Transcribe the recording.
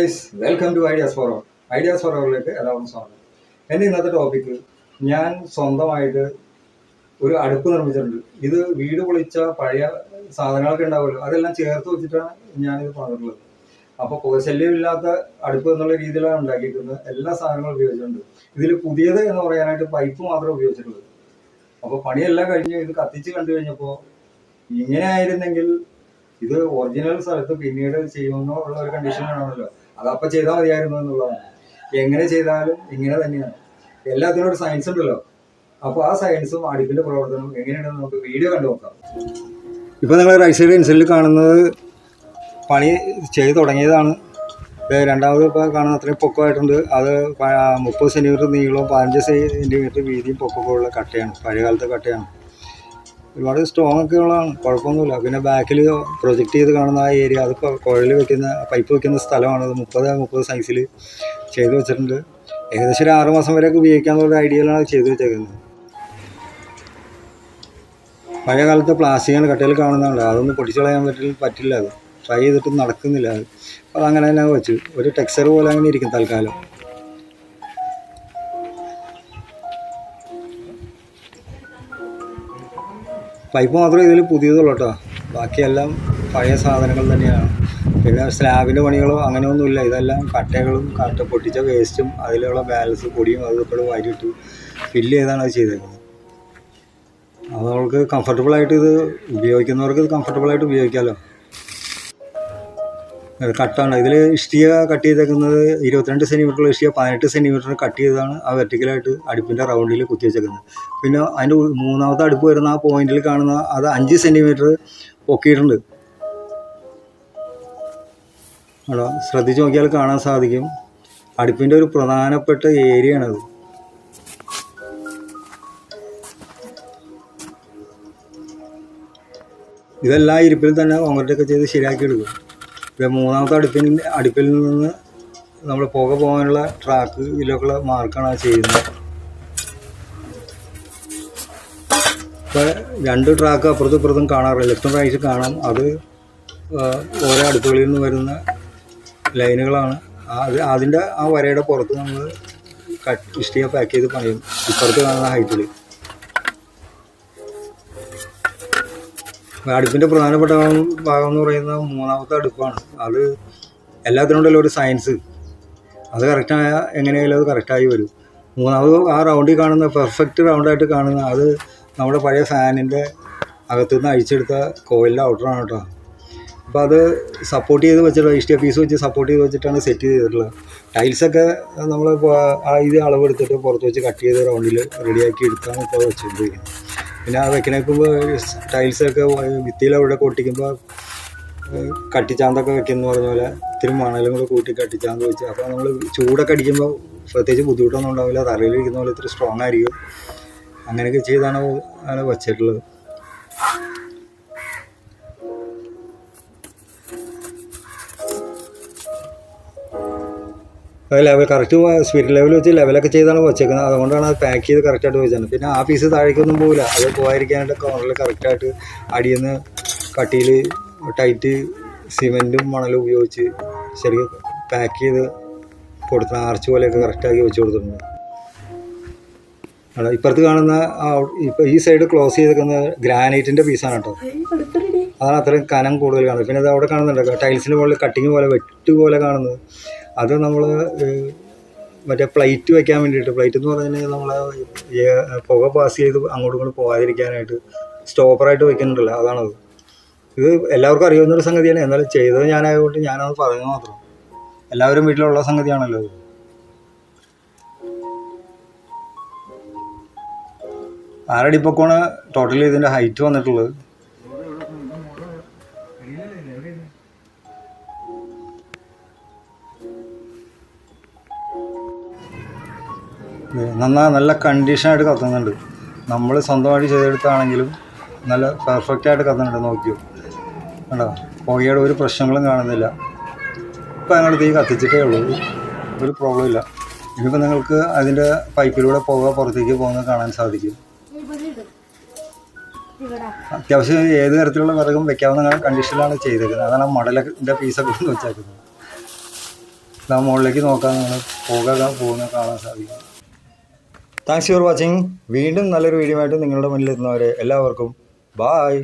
Guys welcome to ideas for all ideas for ഓളിലേക്ക് എല്ലാവർക്കും സ്വാഗതം. എന്റെ ഇന്നത്തെ ടോപ്പിക്ക് ഞാൻ സ്വന്തമായിട്ട് ഒരു അടുപ്പ് നിർമ്മിച്ചിട്ടുണ്ട്. ഇത് വീട് പൊളിച്ച പഴയ സാധനങ്ങളൊക്കെ ഉണ്ടാവുമല്ലോ അതെല്ലാം ചേർത്ത് വെച്ചിട്ടാണ് ഞാനിത് പറഞ്ഞിട്ടുള്ളത് അപ്പോൾ കോശല്യമില്ലാത്ത അടുപ്പ് എന്നുള്ള രീതിയിലാണ് ഉണ്ടാക്കിയിരിക്കുന്നത് എല്ലാ സാധനങ്ങളും ഉപയോഗിച്ചിട്ടുണ്ട്. ഇതിൽ പുതിയത് എന്ന് പറയാനായിട്ട് പൈപ്പ് മാത്രമേ ഉപയോഗിച്ചിട്ടുള്ളൂ അപ്പോൾ പണിയെല്ലാം കഴിഞ്ഞ് ഇത് കത്തിച്ച് കണ്ടു കഴിഞ്ഞപ്പോൾ ഇങ്ങനെ ആയിരുന്നെങ്കിൽ ഇത് ഒറിജിനൽ സ്ഥലത്ത് പിന്നീട് ചെയ്യുമെന്നോ ഉള്ള ഒരു കണ്ടീഷനാണല്ലോ അതപ്പോൾ ചെയ്താൽ മതിയായിരുന്നു എന്നുള്ളതാണ് എങ്ങനെ ചെയ്താലും ഇങ്ങനെ തന്നെയാണ്. എല്ലാത്തിനും ഒരു സയൻസ് ഉണ്ടല്ലോ. അപ്പോൾ ആ സയൻസും അടുപ്പിന്റെ പ്രവർത്തനവും എങ്ങനെയാണെന്ന് നമുക്ക് വീഡിയോ കണ്ടു നോക്കാം. ഇപ്പോൾ നിങ്ങൾ റൈറ്റ് കാണുന്നത് പണി ചെയ്തു തുടങ്ങിയതാണ്. രണ്ടാമത് ഇപ്പോൾ കാണുന്ന അത്രയും പൊക്കമായിട്ടുണ്ട്. അത് മുപ്പത് സെന്റിമീറ്റർ നീളവും പതിനഞ്ച് സെന്റിമീറ്റർ വീതിയും പൊക്കമൊക്കെ ഉള്ള കട്ടയാണ്. പഴയകാലത്തെ കട്ടയാണ്. ഒരുപാട് സ്ട്രോങ് ഒക്കെ ഉള്ളതാണ് കുഴപ്പമൊന്നുമില്ല. പിന്നെ ബാക്കിൽ പ്രൊജക്റ്റ് ചെയ്ത് കാണുന്ന ആ ഏരിയ അത് കുഴൽ വെക്കുന്ന പൈപ്പ് വെക്കുന്ന സ്ഥലമാണ്. അത് മുപ്പത് മുപ്പത് സൈസിൽ ചെയ്ത് വെച്ചിട്ടുണ്ട്. ഏകദേശം ഒരു ആറ് മാസം വരെയൊക്കെ ഉപയോഗിക്കാമെന്നുള്ള ഐഡിയയിലാണ് ചെയ്ത് വെച്ചേക്കുന്നത്. പഴയ കാലത്തെ പ്ലാസ്റ്റിക്കാണ് കട്ടയിൽ കാണുന്നതാണ് അതൊന്നും പൊടിച്ചു കളയാൻ പറ്റില്ല പറ്റില്ല. അത് ട്രൈ ചെയ്തിട്ട് നടക്കുന്നില്ല. അത്. അപ്പോൾ അതങ്ങനെ തന്നെ വെച്ചു. ഒരു ടെക്സ്ചർ പോലെ അങ്ങനെ ഇരിക്കും തൽക്കാലം. പൈപ്പ് മാത്രമേ ഇതിൽ പുതിയതുള്ളൂ കേട്ടോ ബാക്കിയെല്ലാം പഴയ സാധനങ്ങൾ തന്നെയാണ്. പിന്നെ സ്ലാബിന്റെ പണികളോ അങ്ങനെയൊന്നുമില്ല. ഇതെല്ലാം കട്ടകളും കട്ട പൊട്ടിച്ച വേസ്റ്റും അതിലുള്ള ബാലൻസ് പൊടിയും അതൊക്കെ വാരിയിട്ട് ഫില്ല് ചെയ്താണ് അത് ചെയ്തേക്കുന്നത്. അത് നമ്മൾക്ക് കംഫർട്ടബിളായിട്ട് ഇത് ഉപയോഗിക്കുന്നവർക്ക് ഇത് കംഫർട്ടബിളായിട്ട് ഉപയോഗിക്കാമല്ലോ കട്ടാണ് ഇതിൽ ഇഷ്ടിക കട്ട് ചെയ്തേക്കുന്നത് ഇരുപത്തിരണ്ട് സെന്റിമീറ്ററുള്ള ഇഷ്ടിക പതിനെട്ട് സെന്റിമീറ്റർ കട്ട് ചെയ്താണ് ആ വെർട്ടിക്കലായിട്ട് അടുപ്പിന്റെ റൗണ്ടിൽ കുത്തി വെച്ചേക്കുന്നത്. പിന്നെ അതിന്റെ മൂന്നാമത്തെ അടുപ്പ് വരുന്ന ആ പോയിന്റിൽ കാണുന്ന അത് അഞ്ച് സെന്റിമീറ്റർ പൊക്കിയിട്ടുണ്ട്. ആണോ ശ്രദ്ധിച്ച് നോക്കിയാൽ കാണാൻ സാധിക്കും. അടുപ്പിന്റെ ഒരു പ്രധാനപ്പെട്ട ഏരിയയാണത് ഇതെല്ലാം ഇരിപ്പിൽ തന്നെ കോൺക്രീറ്റ് ഒക്കെ ചെയ്ത് ശരിയാക്കി എടുക്കും. ഇത് മൂന്നാമത്തെ അടുപ്പിൽ അടുപ്പിൽ നിന്ന് നമ്മൾ പുക പോകാനുള്ള ട്രാക്ക് ഇതിലൊക്കെയുള്ള മാർക്കാണ് ആ ചെയ്യുന്നത്. ഇപ്പം രണ്ട് ട്രാക്ക് അപ്പുറത്തും ഇപ്പുറത്തും കാണാറില്ല ലെഫ്റ്റും റൈറ്റും കാണാം. അത് ഓരോ അടുപ്പുകളിൽ നിന്ന് വരുന്ന ലൈനുകളാണ്. അത് അതിന്റെ ആ വരയുടെ പുറത്ത് നമ്മൾ കട്ട് ഇഷ്ടിക പാക്ക് ചെയ്ത് പണിയും. ഇപ്പുറത്ത് കാണുന്ന ഹൈറ്റിൽ അടുപ്പിന്റെ പ്രധാനപ്പെട്ട ഭാഗം എന്ന് പറയുന്ന മൂന്നാമത്തെ അടുപ്പാണ്. അത് എല്ലാത്തിനുണ്ടല്ലോ ഒരു സയൻസ് അത് കറക്റ്റായ എങ്ങനെയായാലും അത് കറക്റ്റായി വരും. മൂന്നാമത് ആ റൗണ്ടിൽ കാണുന്ന പെർഫെക്റ്റ് റൗണ്ടായിട്ട് കാണുന്ന അത് നമ്മുടെ പഴയ ഫാനിന്റെ അകത്തുനിന്ന് അഴിച്ചെടുത്ത കോയിലിന്റെ ഔട്ടറാണ് കേട്ടോ അപ്പോൾ അത് സപ്പോർട്ട് ചെയ്ത് വെച്ചിട്ട് ഇഷ്ടിക പീസ് വെച്ച് സപ്പോർട്ട് ചെയ്ത് വെച്ചിട്ടാണ് സെറ്റ് ചെയ്തിട്ടുള്ളത്. ടൈൽസൊക്കെ നമ്മൾ ഇത് അളവെടുത്തിട്ട് പുറത്ത് വെച്ച് കട്ട് ചെയ്ത് റൗണ്ടിൽ റെഡിയാക്കി എടുത്താണ് ഇപ്പോൾ വെച്ചുകൊണ്ടിരിക്കുന്നത് പിന്നെ ആ വെക്കണേക്കുമ്പോൾ ടൈൽസൊക്കെ ഭിത്തിയിലവിടെ കൊട്ടിക്കുമ്പോൾ കട്ടിച്ചാന്തൊക്കെ വെക്കുന്ന പറഞ്ഞ പോലെ ഇത്തിരി മണലും കൂടെ കൂട്ടി കട്ടിച്ചാന്ത് വെച്ച്. അപ്പോൾ നമ്മൾ ചൂടൊക്കെ അടിക്കുമ്പോൾ പ്രത്യേകിച്ച് ബുദ്ധിമുട്ടൊന്നും ഉണ്ടാവില്ല. തറയിലിരിക്കുന്ന പോലെ ഇത്തിരി സ്ട്രോങ് ആയിരിക്കും. അങ്ങനെയൊക്കെ ചെയ്താണ് ആണ് വച്ചിട്ടുള്ളത്. ലെവൽ കറക്റ്റ് സ്പിരിറ്റ് ലെവൽ വെച്ച് ലെവലൊക്കെ ചെയ്താണ് വെച്ചേക്കുന്നത്. അതുകൊണ്ടാണ് അത് പാക്ക് ചെയ്ത് കറക്റ്റായിട്ട് വെച്ചത് പിന്നെ ആ പീസ് താഴേക്കൊന്നും പോകില്ല അത് പോകാതിരിക്കാനായിട്ട് കോർണറിൽ കറക്റ്റായിട്ട് അടിയിൽ നിന്ന് കട്ടിയിൽ ടൈറ്റ് സിമെന്റും മണലും ഉപയോഗിച്ച് ശരിക്കും പാക്ക് ചെയ്ത് കൊടുത്ത ആർച്ച് പോലെയൊക്കെ കറക്റ്റാക്കി വെച്ച് കൊടുത്തിട്ടുണ്ട്. അവിടെ ഇപ്പുറത്ത് കാണുന്ന ഇപ്പം ഈ സൈഡ് ക്ലോസ് ചെയ്തേക്കുന്ന ഗ്രാനൈറ്റിന്റെ പീസാണ് കേട്ടോ. അതാണ് അത്രയും കനം കൂടുതൽ കാണുന്നത്. പിന്നെ അത് അവിടെ കാണുന്നുണ്ട് ടൈൽസിന്റെ മുകളിൽ കട്ടിങ് പോലെ വെട്ട് പോലെ കാണുന്നത്. അത് നമ്മൾ മറ്റേ പ്ലേറ്റ് വെക്കാൻ വേണ്ടിയിട്ട്. പ്ലേറ്റ് എന്ന് പറഞ്ഞാൽ നമ്മൾ പുക പാസ് ചെയ്ത് അങ്ങോട്ടും ഇങ്ങോട്ടും പോകാതിരിക്കാനായിട്ട് സ്റ്റോപ്പറായിട്ട് വെക്കുന്നുണ്ടല്ലോ. അതാണത്. ഇത് എല്ലാവർക്കും അറിയാവുന്ന ഒരു സംഗതിയാണ്. എന്നാലും ചെയ്തത് ഞാനായതുകൊണ്ട് ഞാനത് പറയുന്നത് മാത്രം. എല്ലാവരും വീട്ടിലുള്ള സംഗതിയാണല്ലോ ഇത്. ആറടി പൊക്കമാണ് ടോട്ടലി ഇതിന്റെ ഹൈറ്റ് വന്നിട്ടുള്ളത്? നന്നാ നല്ല കണ്ടീഷനായിട്ട് കത്തുന്നുണ്ട്. നമ്മൾ സ്വന്തമായിട്ട് ചെയ്തെടുത്താണെങ്കിലും നല്ല പെർഫെക്റ്റ് ആയിട്ട് കത്തുന്നുണ്ട് നോക്കിയോ. കണ്ടോ? പുകയുടെ ഒരു പ്രശ്നങ്ങളും കാണുന്നില്ല. ഇപ്പം ഞങ്ങൾ തീ കത്തിച്ചിട്ടേ ഉള്ളൂ. ഒരു പ്രോബ്ലം ഇല്ല. ഇനിയിപ്പോൾ നിങ്ങൾക്ക് അതിന്റെ പൈപ്പിലൂടെ പുക പുറത്തേക്ക് പോകുന്നത് കാണാൻ സാധിക്കും. അത്യാവശ്യം ഏത് തരത്തിലുള്ള വിറകും വെക്കാവുന്ന കണ്ടീഷനിലാണ് ചെയ്തേക്കുന്നത്. അതാണ് മടലിന്റെ പീസൊക്കെ വെച്ചേക്കുന്നത്. ആ മുകളിലേക്ക് നോക്കാൻ നിങ്ങൾ പോകാൻ പോകുന്ന കാണാൻ സാധിക്കും. താങ്ക്സ് ഫോർ വാച്ചിങ് വീണ്ടും നല്ലൊരു വീഡിയോ ആയിട്ട് നിങ്ങളുടെ മുന്നിൽ എത്തുന്നവരെ എല്ലാവർക്കും ബായ്